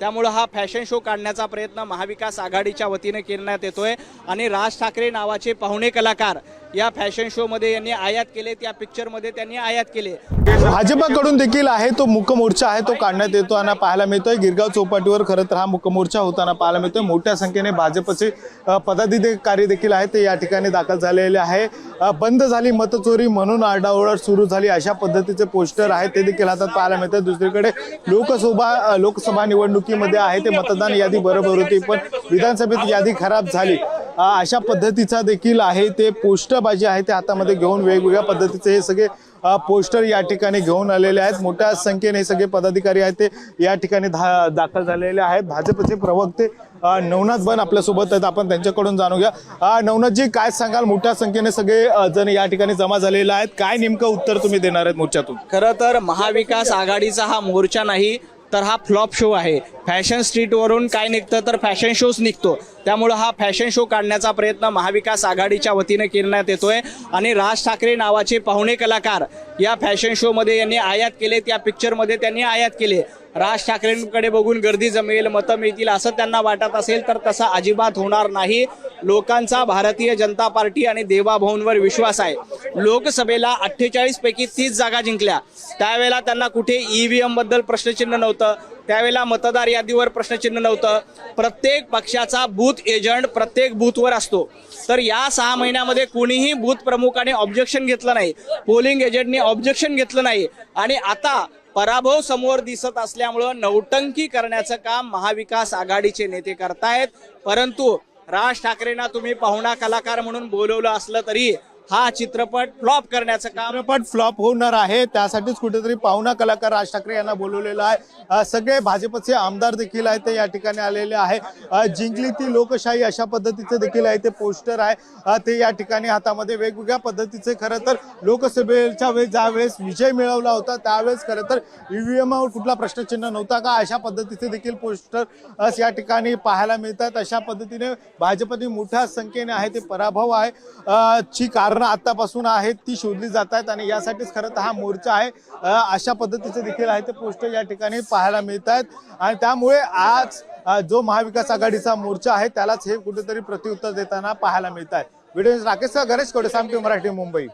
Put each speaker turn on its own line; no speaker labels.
त्यामुळं हा fashion show काढण्याचा प्रयत्न महाविकास आघाडीच्या वतीने करण्यात येतोय. आणि राज ठाकरे नावाचे पाहुणे कलाकार या फॅशन शोमध्ये यांनी आयात केले त्या पिक्चरमध्ये त्यांनी आयात केले.
भाजपाकडून देखील आहे तो मुक मोर्चा आहे तो काढण्यात येतो आणि पाहायला मिळतोय. गिरगाव चौपाटीवर खरं तर हा मुक मोर्चा होताना पाहायला मिळतोय. मोठ्या संख्येने भाजपचे पदाधिकारी देखील आहेत. ते या ठिकाणी दाखल झालेले आहे. बंद झाली मतचोरी म्हणून आरडाओरड सुरू झाली. अशा पद्धतीचे पोस्टर आहेत. ते देखील हातात पाहायला मिळतात दुसरीकडे लोकसभा लोकसभा निवडणुकीमध्ये आहे ते मतदान यादी बरोबर होती पण विधानसभेत यादी खराब झाली. अशा पद्धतीचा देखील आहे ते पोस्टरबाजी आहे ते हातामध्ये घेऊन वेगवेगळ्या पद्धतीचे हे सगळे पोस्टर या ठिकाणी घेऊन आलेले आहेत. मोठ्या संख्येने हे सगळे पदाधिकारी आहेत ते या ठिकाणी धा दाखल झालेले आहेत. भाजपचे प्रवक्ते नवनाथ बन आपल्यासोबत आहेत. आपण त्यांच्याकडून जाणून घ्या. नवनाथजी काय सांगाल? मोठ्या संख्येने सगळे जण या ठिकाणी जमा झालेले आहेत. काय नेमकं उत्तर तुम्ही देणार आहेत मोर्चातून?
खरं तर महाविकास आघाडीचा हा मोर्चा नाही तर हा फ्लॉप शो आहे. फॅशन स्ट्रीटवरून काय निघतं तर फॅशन शोच निघतो. त्यामुळं हा फॅशन शो काढण्याचा प्रयत्न महाविकास आघाडीच्या वतीनं करण्यात येतोय. आणि राज ठाकरे नावाचे पाहुणे कलाकार या फॅशन शोमध्ये यांनी आयात केले त्या पिक्चरमध्ये त्यांनी आयात केले. राज ठाकरेंकडे बघून गर्दी जमेल मतं मिळतील असं त्यांना वाटत असेल तर तसा अजिबात होणार नाही. लोकांचा भारतीय जनता पार्टी आणि देवाभाऊंवर विश्वास आहे. लोकसभेला अठ्ठेचाळीस पैकी तीस जागा जिंकल्या. त्यावेळेला त्यांना कुठे ईव्हीएमबद्दल प्रश्नचिन्ह नव्हतं. त्यावेळेला मतदार यादीवर प्रश्नचिन्ह नव्हतं. प्रत्येक पक्षाचा बूथ एजंट प्रत्येक बूथवर असतो. तर या सहा महिन्यामध्ये कोणीही बूथ प्रमुखाने ऑब्जेक्शन घेतलं नाही. पोलिंग एजंटने ऑब्जेक्शन घेतलं नाही. आणि आता पराभव समोर दिसत असल्यामुळं नौटंकी करण्याचं काम महाविकास आघाडीचे नेते करतायत. परंतु राज ठाकरेंना तुम्ही पाहुणा कलाकार म्हणून बोलवलं असलं तरी हा चित्रपट फ्लॉप करण्याचं काम
चित्रपट फ्लॉप होणार आहे. त्यासाठीच कुठेतरी पाहुणा कलाकार राज ठाकरे यांना बोलवलेलं आहे. सगळे भाजपचे आमदार देखील आहेत ते या ठिकाणी आलेले आहे. जिंकली ती लोकशाही अशा पद्धतीचे देखील आहे ते पोस्टर आहे. ते या ठिकाणी हातामध्ये वेगवेगळ्या पद्धतीचे. खरं तर लोकसभेच्या वेळेस ज्यावेळेस विजय मिळवला होता त्यावेळेस खरं तर ईव्हीएमवर कुठला प्रश्नचिन्ह नव्हता का? अशा पद्धतीचे देखील पोस्टर या ठिकाणी पाहायला मिळतात. अशा पद्धतीने भाजपने मोठ्या संख्येने आहे ते पराभव आहे. ची कारण आतापासून आहेत ती शोधली जात आहेत आणि यासाठीच खरं तर हा मोर्चा आहे. अशा पद्धतीचे देखील आहे ते पोस्टर या ठिकाणी पाहायला मिळत आहेत. आणि त्यामुळे आज जो महाविकास आघाडीचा मोर्चा आहे त्यालाच हे कुठेतरी प्रत्युत्तर देताना पाहायला मिळत आहे. व्हिडिओ राकेश गणेशकडे सामटी मराठी मुंबई.